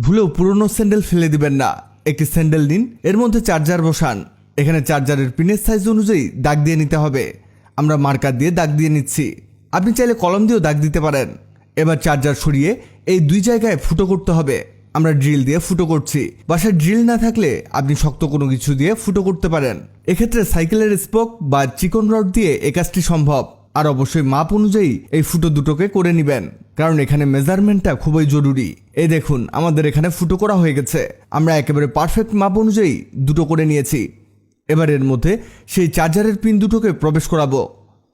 ভুলেও পুরনো স্যান্ডেল ফেলে দিবেন না। একটি স্যান্ডেল নিন, এর মধ্যে চার্জার বসান। এখানে চার্জারের পিনের সাইজ অনুযায়ী দাগ দিয়ে নিতে হবে। আমরা মার্কার দিয়ে দাগ দিয়ে নিচ্ছি। আপনি চাইলে কলম দিয়েও দাগ দিতে পারেন। এবার চার্জার সরিয়ে এই দুই জায়গায় ফুটো করতে হবে। আমরা ড্রিল দিয়ে ফুটো করছি। বাসায় ড্রিল না থাকলে আপনি শক্ত কোনো কিছু দিয়ে ফুটো করতে পারেন। এক্ষেত্রে সাইকেলের স্পোক বা চিকন রড দিয়ে এ কাজটি সম্ভব। আর অবশ্যই মাপ অনুযায়ী এই ফুটো দুটোকে করে নেবেন। কারণ এখানে মেজারমেন্টটা খুবই জরুরি। এই দেখুন, আমাদের এখানে ফুটো করা হয়ে গেছে। আমরা একেবারে পারফেক্ট মাপ অনুযায়ী দুটো করে নিয়েছি। এবার এর মধ্যে সেই চার্জারের পিন দুটোকে প্রবেশ করাবো।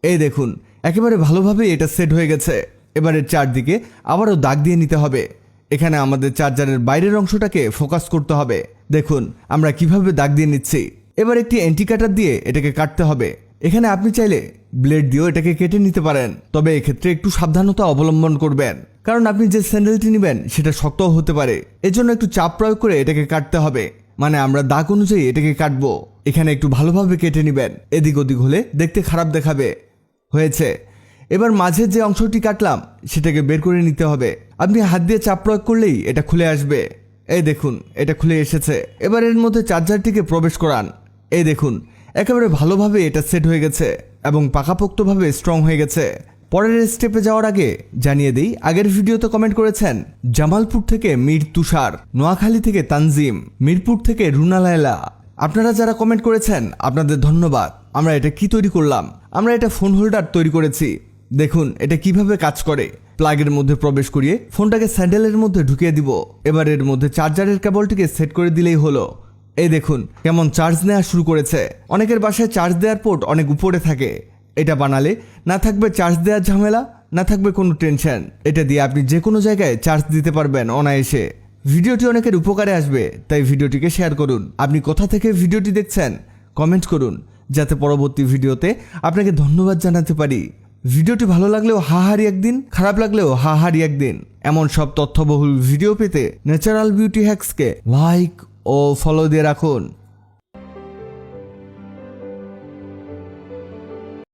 এই দেখুন, একেবারে ভালোভাবে এটা সেট হয়ে গেছে। এবারে চারদিকে আবারও দাগ দিয়ে নিতে হবে। এখানে আমাদের চার্জারের বাইরের অংশটাকে ফোকাস করতে হবে। দেখুন, আমরা কীভাবে দাগ দিয়ে নিচ্ছি। এবার একটি অ্যান্টি কাটার দিয়ে এটাকে কাটতে হবে। এখানে আপনি চাইলে ব্লেড দিয়েও এটাকে কেটে নিতে পারেন। তবে এক্ষেত্রে একটু সাবধানতা অবলম্বন করবেন। কারণ আপনি যে স্যান্ডেলটি নেবেন, সেটা শক্তও হতে পারে। এজন্য একটু চাপ প্রয়োগ করে এটাকে কাটতে হবে। মানে আমরা দাগ অনুযায়ী এটাকে কাটবো। এখানে একটু ভালোভাবে কেটে নেবেন। এদিক ওদিক হলে দেখতে খারাপ দেখাবে। হয়েছে। এবার মাঝের যে অংশটি কাটলাম, সেটাকে বের করে নিতে হবে। আপনি হাত দিয়ে চাপ প্রয়োগ করলেই এটা খুলে আসবে। এই দেখুন, এটা খুলে এসেছে। এবার এর মধ্যে চার্জারটিকে প্রবেশ করান। এই দেখুন, একেবারে ভালোভাবে এটা সেট হয়ে গেছে। এবং পাকাপোক্তভাবে স্ট্রং হয়ে গেছে। পরের স্টেপে যাওয়ার আগে জানিয়ে দিই, আগের ভিডিওতে কমেন্ট করেছেন জামালপুর থেকে মীর তুষার, নোয়াখালী থেকে তানজিম, মিরপুর থেকে রুনা লায়লা। আপনারা যারা কমেন্ট করেছেন, আপনাদের ধন্যবাদ। আমরা এটা কি তৈরি করলাম? আমরা এটা ফোন হোল্ডার তৈরি করেছি। দেখুন, এটা কীভাবে কাজ করে। প্লাগের মধ্যে প্রবেশ করিয়ে ফোনটাকে স্যান্ডেলের মধ্যে ঢুকিয়ে দিব। এবার এর মধ্যে চার্জারের কেবলটিকে সেট করে দিলেই হলো। এই দেখুন, কেমন চার্জ নেওয়া শুরু করেছে। অনেকের বাসায় চার্জ দেওয়ার পোর্ট অনেক উপরে থাকে। এটা বানালে না থাকবে চার্জ দেওয়ার ঝামেলা, না থাকবে কোনো টেনশন এটা দিয়ে আপনি যে কোনো জায়গায় চার্জ দিতে পারবেন অনায়াসে। ভিডিওটি অনেকের উপকারে আসবে, তাই ভিডিওটিকে শেয়ার করুন। আপনি কোথা থেকে ভিডিওটি দেখছেন? কমেন্ট করুন, যাতে পরবর্তী ভিডিওতে আপনাকে ধন্যবাদ জানাতে পারি। ভিডিওটি ভালো লাগলেও হাহারি একদিন, খারাপ লাগলেও হাহারি একদিন। এমন সব তথ্যবহুল ভিডিও পেতে ন্যাচারাল বিউটি হ্যাক্সকে লাইক ও ফলো দিয়ে রাখুন।